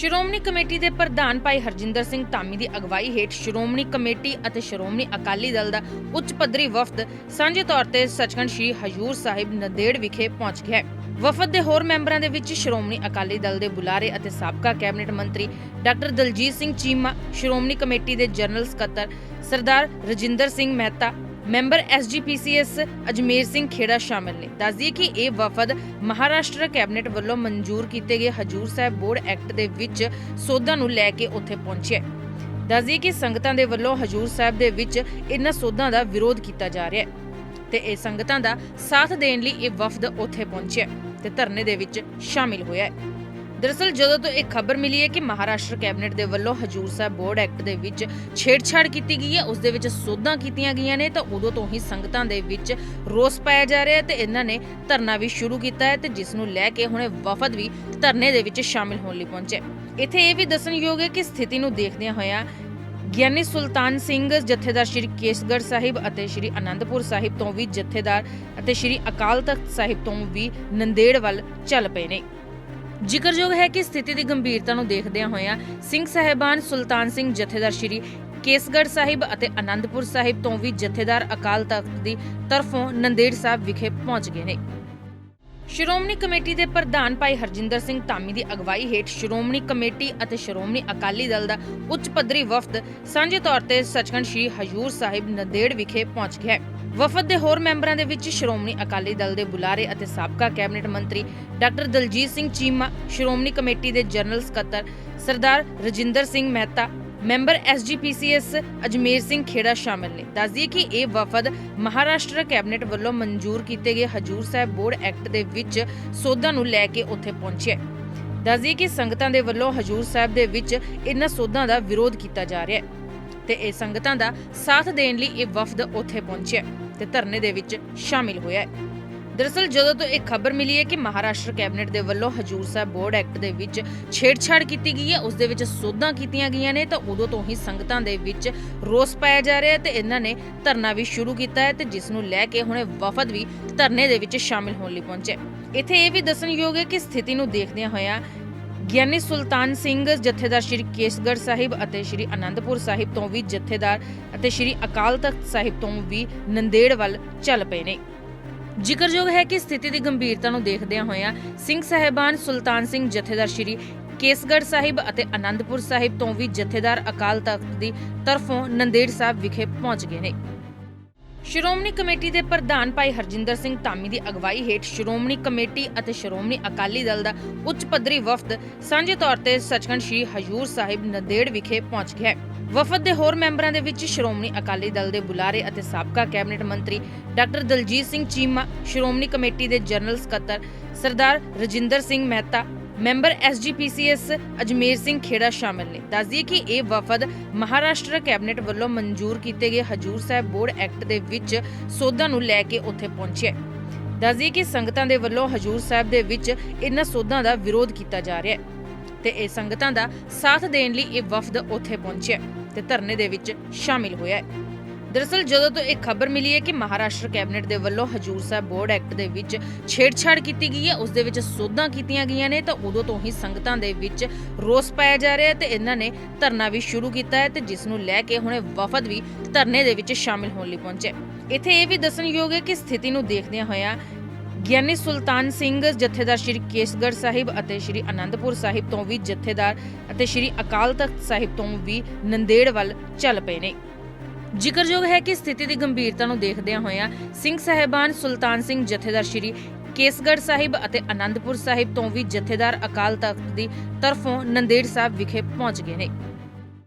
Shiromani committee ਦੇ ਪ੍ਰਧਾਨ ਭਾਈ ਹਰਜਿੰਦਰ ਸਿੰਘ ਧਾਮੀ ਦੀ ਅਗਵਾਈ ਹੇਠ ਸ਼੍ਰੋਮਣੀ ਕਮੇਟੀ ਅਤੇ ਸ਼੍ਰੋਮਣੀ ਅਕਾਲੀ ਦਲ ਦਾ ਉੱਚ ਪੱਧਰੀ ਵਫਦ ਸਾਂਝੇ ਤੌਰ ਤੇ ਸੱਚਖੰਡ ਸ੍ਰੀ ਹਜੂਰ ਸਾਹਿਬ ਨੰਦੇੜ ਵਿਖੇ ਪਹੁੰਚ ਗਿਆ ਹੈ। ਵਫਦ ਦੇ ਹੋਰ ਮੈਂਬਰਾਂ ਦੇ ਵਿੱਚ ਸ਼੍ਰੋਮਣੀ ਅਕਾਲੀ ਦਲ ਦੇ ਬੁਲਾਰੇ ਅਤੇ ਸਾਬਕਾ ਕੈਬਨਿਟ ਮੰਤਰੀ ਡਾਕਟਰ ਦਲਜੀਤ ਸਿੰਘ ਚੀਮਾ, ਸ਼੍ਰੋਮਣੀ ਕਮੇਟੀ ਦੇ ਜਨਰਲ ਸਕੱਤਰ Sardar Rajinder Singh Mehta member SGPC S Ajmer Singh Khera ਸ਼ਾਮਿਲ ਨੇ। ਦੱਸਦੀਏ ਕਿ ਇਹ ਵਫਦ ਮਹਾਰਾਸ਼ਟਰ ਕੈਬਨਿਟ ਵੱਲੋਂ ਮਨਜ਼ੂਰ ਕੀਤੇ ਗਏ ਹਜੂਰ ਸਾਹਿਬ ਬੋਰਡ ਐਕਟ ਦੇ ਵਿੱਚ ਸੋਧਾਂ ਨੂੰ ਲੈ ਕੇ ਉੱਥੇ ਪਹੁੰਚਿਆ ਦੱਸਦੀਏ ਕਿ ਸੰਗਤਾਂ ਦੇ ਵੱਲੋਂ ਹਜੂਰ ਸਾਹਿਬ ਦੇ ਵਿੱਚ ਇਹਨਾਂ ਸੋਧਾਂ ਦਾ ਵਿਰੋਧ ਕੀਤਾ ਜਾ ਰਿਹਾ ਹੈ ਤੇ ਇਹ ਸੰਗਤਾਂ ਦਾ ਸਾਥ ਦੇਣ ਲਈ ਇਹ ਵਫਦ ਉੱਥੇ ਪਹੁੰਚਿਆ ਤੇ ਧਰਨੇ ਦੇ ਵਿੱਚ ਸ਼ਾਮਿਲ ਹੋਇਆ ਹੈ। ਦਰਅਸਲ ਜਦੋਂ ਤੋਂ ਇਹ ਖਬਰ ਮਿਲੀ ਹੈ ਕਿ ਮਹਾਰਾਸ਼ਟਰ ਕੈਬਨਿਟ ਦੇ ਵੱਲੋਂ ਹਜੂਰ ਸਾਹਿਬ ਬੋਰਡ ਐਕਟ ਦੇ ਵਿੱਚ ਛੇੜਛਾੜ ਕੀਤੀ ਗਈ ਹੈ, ਉਸ ਦੇ ਵਿੱਚ ਸੋਧਾਂ ਕੀਤੀਆਂ ਗਈਆਂ ਨੇ, ਤਾਂ ਉਦੋਂ ਤੋਂ ਹੀ ਸੰਗਤਾਂ ਦੇ ਵਿੱਚ ਰੋਸ ਪਾਇਆ ਜਾ ਰਿਹਾ ਹੈ ਤੇ ਇਹਨਾਂ ਨੇ ਧਰਨਾ ਵੀ ਸ਼ੁਰੂ ਕੀਤਾ ਹੈ ਤੇ ਜਿਸ ਨੂੰ ਲੈ ਕੇ ਹੁਣੇ ਵਫਦ ਵੀ ਧਰਨੇ ਦੇ ਵਿੱਚ ਸ਼ਾਮਿਲ ਹੋਣ ਲਈ ਪਹੁੰਚਿਆ ਇੱਥੇ ਇਹ ਵੀ ਦੱਸਣਯੋਗ ਹੈ ਕਿ ਸਥਿਤੀ ਨੂੰ ਦੇਖਦਿਆਂ ਹੋਇਆਂ ਗਿਆਨੀ ਸੁਲਤਾਨ ਸਿੰਘ, ਜਥੇਦਾਰ ਸ਼੍ਰੀ ਕੇਸਗੜ੍ਹ ਸਾਹਿਬ ਅਤੇ ਸ਼੍ਰੀ ਅਨੰਦਪੁਰ ਸਾਹਿਬ ਤੋਂ ਵੀ ਜਥੇਦਾਰ ਅਤੇ ਸ਼੍ਰੀ ਅਕਾਲ ਤਖਤ ਸਾਹਿਬ ਤੋਂ ਵੀ ਨੰਦੇੜ ਵੱਲ ਚੱਲ ਪਏ ਨੇ। ਜ਼ਿਕਰਯੋਗ ਹੈ ਕਿ ਸਥਿਤੀ ਦੀ ਗੰਭੀਰਤਾ ਨੂੰ ਦੇਖਦਿਆਂ ਹੋਇਆਂ ਸਿੰਘ ਸਾਹਿਬਾਨ ਸੁਲਤਾਨ ਸਿੰਘ ਜਥੇਦਾਰ ਸ਼੍ਰੀ ਕੇਸਗੜ੍ਹ ਸਾਹਿਬ ਅਤੇ ਅਨੰਦਪੁਰ ਸਾਹਿਬ ਤੋਂ ਵੀ ਜਥੇਦਾਰ ਅਕਾਲ ਤਖਤ ਦੀ ਤਰਫੋਂ ਨੰਦੇੜ ਸਾਹਿਬ ਵਿਖੇ ਪਹੁੰਚ ਗਏ ਨੇ। ਸ਼੍ਰੋਮਣੀ ਕਮੇਟੀ ਦੇ ਪ੍ਰਧਾਨ ਭਾਈ ਹਰਜਿੰਦਰ ਸਿੰਘ ਧਾਮੀ ਦੀ ਅਗਵਾਈ ਹੇਠ ਸ਼੍ਰੋਮਣੀ ਕਮੇਟੀ ਅਤੇ ਸ਼੍ਰੋਮਣੀ ਅਕਾਲੀ ਦਲ ਦਾ ਉੱਚ ਪੱਧਰੀ ਵਫਦ ਸਾਂਝੇ ਤੌਰ ਤੇ ਸੱਚਖੰਡ ਸ੍ਰੀ ਹਜੂਰ ਸਾਹਿਬ ਨੰਦੇੜ ਵਿਖੇ ਪਹੁੰਚ ਗਿਆ ਹੈ। ਵਫਦ ਦੇ ਹੋਰ ਮੈਂਬਰਾਂ ਦੇ ਵਿੱਚ ਸ਼੍ਰੋਮਣੀ ਅਕਾਲੀ ਦਲ ਦੇ ਬੁਲਾਰੇ ਅਤੇ ਸਾਬਕਾ ਕੈਬਨਿਟ ਮੰਤਰੀ ਡਾਕਟਰ ਦਲਜੀਤ ਸਿੰਘ ਚੀਮਾ, ਸ਼੍ਰੋਮਣੀ ਕਮੇਟੀ ਦੇ ਜਨਰਲ ਸਕੱਤਰ Sardar Rajinder Singh Mehta member SGPC S Ajmer Singh Khera ਸ਼ਾਮਿਲ ਨੇ। ਦੱਸਦੀਏ ਕਿ ਇਹ ਵਫਦ ਮਹਾਰਾਸ਼ਟਰ ਕੈਬਨਿਟ ਵੱਲੋਂ ਮਨਜ਼ੂਰ ਕੀਤੇ ਗਏ ਹਜੂਰ ਸਾਹਿਬ ਬੋਰਡ ਐਕਟ ਦੇ ਵਿੱਚ ਸੋਧਾਂ ਨੂੰ ਲੈ ਕੇ ਉੱਥੇ ਪਹੁੰਚਿਆ ਦੱਸਦੀਏ ਕਿ ਸੰਗਤਾਂ ਦੇ ਵੱਲੋਂ ਹਜੂਰ ਸਾਹਿਬ ਦੇ ਵਿੱਚ ਇਹਨਾਂ ਸੋਧਾਂ ਦਾ ਵਿਰੋਧ ਕੀਤਾ ਜਾ ਰਿਹਾ ਹੈ ਤੇ ਇਹ ਸੰਗਤਾਂ ਦਾ ਸਾਥ ਦੇਣ ਲਈ ਇਹ ਵਫਦ ਉੱਥੇ ਪਹੁੰਚਿਆ ਤੇ ਧਰਨੇ ਦੇ ਵਿੱਚ ਸ਼ਾਮਿਲ ਹੋਇਆ ਹੈ। ਦਰਅਸਲ ਜਦੋਂ ਤੋਂ ਇਹ ਖਬਰ ਮਿਲੀ ਹੈ ਕਿ ਮਹਾਰਾਸ਼ਟਰ ਕੈਬਨਿਟ ਦੇ ਵੱਲੋਂ ਹਜੂਰ ਸਾਹਿਬ ਬੋਰਡ ਐਕਟ ਦੇ ਵਿੱਚ ਛੇੜਛਾੜ ਕੀਤੀ ਗਈ ਹੈ, ਉਸ ਦੇ ਵਿੱਚ ਸੋਧਾਂ ਕੀਤੀਆਂ ਗਈਆਂ ਨੇ, ਤਾਂ ਉਦੋਂ ਤੋਂ ਹੀ ਸੰਗਤਾਂ ਦੇ ਵਿੱਚ ਰੋਸ ਪਾਇਆ ਜਾ ਰਿਹਾ ਹੈ ਤੇ ਇਹਨਾਂ ਨੇ ਧਰਨਾ ਵੀ ਸ਼ੁਰੂ ਕੀਤਾ ਹੈ ਤੇ ਜਿਸ ਨੂੰ ਲੈ ਕੇ ਹੁਣੇ ਵਫਦ ਵੀ ਧਰਨੇ ਦੇ ਵਿੱਚ ਸ਼ਾਮਿਲ ਹੋਣ ਲਈ ਪਹੁੰਚਿਆ ਇੱਥੇ ਇਹ ਵੀ ਦੱਸਣਯੋਗ ਹੈ ਕਿ ਸਥਿਤੀ ਨੂੰ ਦੇਖਦਿਆਂ ਹੋਇਆਂ ਗਿਆਨੀ ਸੁਲਤਾਨ ਸਿੰਘ, ਜਥੇਦਾਰ ਸ਼੍ਰੀ ਕੇਸਗੜ੍ਹ ਸਾਹਿਬ ਅਤੇ ਸ਼੍ਰੀ ਅਨੰਦਪੁਰ ਸਾਹਿਬ ਤੋਂ ਵੀ ਜਥੇਦਾਰ ਅਤੇ ਸ਼੍ਰੀ ਅਕਾਲ ਤਖਤ ਸਾਹਿਬ ਤੋਂ ਵੀ ਨੰਦੇੜ ਵੱਲ ਚੱਲ ਪਏ ਨੇ। ਜ਼ਿਕਰਯੋਗ ਹੈ ਕਿ ਸਥਿਤੀ ਦੀ ਗੰਭੀਰਤਾ ਨੂੰ ਦੇਖਦਿਆਂ ਹੋਇਆਂ ਸਿੰਘ ਸਾਹਿਬਾਨ ਸੁਲਤਾਨ ਸਿੰਘ ਜਥੇਦਾਰ ਸ਼੍ਰੀ ਕੇਸਗੜ੍ਹ ਸਾਹਿਬ ਅਤੇ ਅਨੰਦਪੁਰ ਸਾਹਿਬ ਤੋਂ ਵੀ ਜਥੇਦਾਰ ਅਕਾਲ ਤਖਤ ਦੀ ਤਰਫੋਂ ਨੰਦੇੜ ਸਾਹਿਬ ਵਿਖੇ ਪਹੁੰਚ ਗਏ ਨੇ। ਸ਼੍ਰੋਮਣੀ ਕਮੇਟੀ ਦੇ ਪ੍ਰਧਾਨ ਭਾਈ ਹਰਜਿੰਦਰ ਸਿੰਘ ਧਾਮੀ ਦੀ ਅਗਵਾਈ ਹੇਠ ਸ਼੍ਰੋਮਣੀ ਕਮੇਟੀ ਅਤੇ ਸ਼੍ਰੋਮਣੀ ਅਕਾਲੀ ਦਲ ਦਾ ਉੱਚ ਪੱਧਰੀ ਵਫਦ ਸਾਂਝੇ ਤੌਰ ਤੇ ਸੱਚਖੰਡ ਸ੍ਰੀ ਹਜੂਰ ਸਾਹਿਬ ਨੰਦੇੜ ਵਿਖੇ ਪਹੁੰਚ ਗਿਆ ਹੈ। ਵਫਦ ਦੇ ਹੋਰ ਮੈਂਬਰਾਂ ਦੇ ਵਿੱਚ ਸ਼੍ਰੋਮਣੀ ਅਕਾਲੀ ਦਲ ਦੇ ਬੁਲਾਰੇ ਅਤੇ ਸਾਬਕਾ ਕੈਬਨਿਟ ਮੰਤਰੀ ਡਾਕਟਰ ਦਲਜੀਤ ਸਿੰਘ ਚੀਮਾ, ਸ਼੍ਰੋਮਣੀ ਕਮੇਟੀ ਦੇ ਜਨਰਲ ਸਕੱਤਰ Sardar Rajinder Singh Mehta member SGPC S Ajmer Singh Khera ਸ਼ਾਮਿਲ ਨੇ। ਦੱਸਦੀਏ ਕਿ ਇਹ ਵਫਦ ਮਹਾਰਾਸ਼ਟਰ ਕੈਬਨਿਟ ਵੱਲੋਂ ਮਨਜ਼ੂਰ ਕੀਤੇ ਗਏ ਹਜੂਰ ਸਾਹਿਬ ਬੋਰਡ ਐਕਟ ਦੇ ਵਿੱਚ ਸੋਧਾਂ ਨੂੰ ਲੈ ਕੇ ਉੱਥੇ ਪਹੁੰਚਿਆ ਦੱਸਦੀਏ ਕਿ ਸੰਗਤਾਂ ਦੇ ਵੱਲੋਂ ਹਜੂਰ ਸਾਹਿਬ ਦੇ ਵਿੱਚ ਇਹਨਾਂ ਸੋਧਾਂ ਦਾ ਵਿਰੋਧ ਕੀਤਾ ਜਾ ਰਿਹਾ ਹੈ ਤੇ ਇਹ ਸੰਗਤਾਂ ਦਾ ਸਾਥ ਦੇਣ ਲਈ ਇਹ ਵਫਦ ਉੱਥੇ ਪਹੁੰਚਿਆ ਤੇ ਧਰਨੇ ਦੇ ਵਿੱਚ ਸ਼ਾਮਿਲ ਹੋਇਆ ਹੈ। ਦਰਅਸਲ ਜਦੋਂ ਤੋਂ ਇਹ ਖਬਰ ਮਿਲੀ ਹੈ ਕਿ ਮਹਾਰਾਸ਼ਟਰ ਕੈਬਨਿਟ ਦੇ ਵੱਲੋਂ ਹਜੂਰ ਸਾਹਿਬ ਬੋਰਡ ਐਕਟ ਦੇ ਵਿੱਚ ਛੇੜਛਾੜ ਕੀਤੀ ਗਈ ਹੈ, ਉਸ ਦੇ ਵਿੱਚ ਸੋਧਾਂ ਕੀਤੀਆਂ ਗਈਆਂ ਨੇ, ਤਾਂ ਉਦੋਂ ਤੋਂ ਹੀ ਸੰਗਤਾਂ ਦੇ ਵਿੱਚ ਰੋਸ ਪਾਇਆ ਜਾ ਰਿਹਾ ਹੈ ਤੇ ਇਹਨਾਂ ਨੇ ਧਰਨਾ ਵੀ ਸ਼ੁਰੂ ਕੀਤਾ ਹੈ ਤੇ ਜਿਸ ਨੂੰ ਲੈ ਕੇ ਹੁਣੇ ਵਫਦ ਵੀ ਧਰਨੇ ਦੇ ਵਿੱਚ ਸ਼ਾਮਿਲ ਹੋਣ ਲਈ ਪਹੁੰਚਿਆ ਇੱਥੇ ਇਹ ਵੀ ਦੱਸਣਯੋਗ ਹੈ ਕਿ ਸਥਿਤੀ ਨੂੰ ਦੇਖਦਿਆਂ ਹੋਇਆਂ ਗਿਆਨੀ ਸੁਲਤਾਨ ਸਿੰਘ, ਜਥੇਦਾਰ ਸ਼੍ਰੀ ਕੇਸਗੜ੍ਹ ਸਾਹਿਬ ਅਤੇ ਸ਼੍ਰੀ ਅਨੰਦਪੁਰ ਸਾਹਿਬ ਤੋਂ ਵੀ ਜਥੇਦਾਰ ਅਤੇ ਸ਼੍ਰੀ ਅਕਾਲ ਤਖਤ ਸਾਹਿਬ ਤੋਂ ਵੀ ਨੰਦੇੜ ਵੱਲ ਚੱਲ ਪਏ ਨੇ। ਜ਼ਿਕਰਯੋਗ ਹੈ ਕਿ ਸਥਿਤੀ ਦੀ ਗੰਭੀਰਤਾ ਨੂੰ ਦੇਖਦਿਆਂ ਹੋਇਆਂ ਸਿੰਘ ਸਾਹਿਬਾਨ ਸੁਲਤਾਨ ਸਿੰਘ ਜਥੇਦਾਰ ਸ਼੍ਰੀ ਕੇਸਗੜ੍ਹ ਸਾਹਿਬ ਅਤੇ ਅਨੰਦਪੁਰ ਸਾਹਿਬ ਤੋਂ ਵੀ ਜਥੇਦਾਰ ਅਕਾਲ ਤਖਤ ਦੀ ਤਰਫੋਂ ਨੰਦੇੜ ਸਾਹਿਬ ਵਿਖੇ ਪਹੁੰਚ ਗਏ ਨੇ।